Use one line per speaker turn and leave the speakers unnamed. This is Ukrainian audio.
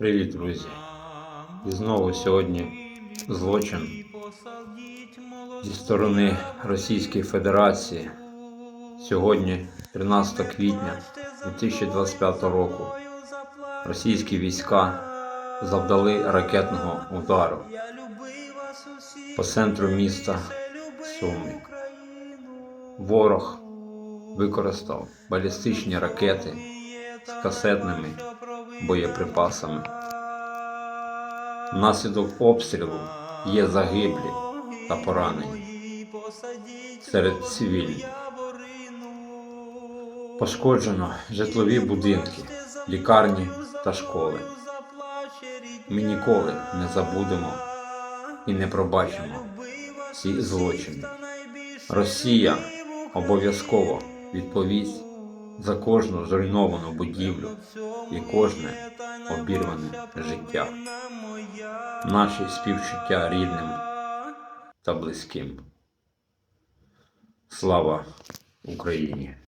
Привіт, друзі! І знову сьогодні злочин зі сторони Російської Федерації. Сьогодні, 13 квітня 2025 року, російські війська завдали ракетного удару по центру міста Суми. Ворог використав балістичні ракети з касетними боєприпасами. Внаслідок обстрілу є загиблі та поранені серед цивільних. Пошкоджено житлові будинки, лікарні та школи. Ми ніколи не забудемо і не пробачимо ці злочини. Росія обов'язково відповість за кожну зруйновану будівлю і кожне обірване життя. Наші співчуття рідним та близьким. Слава Україні!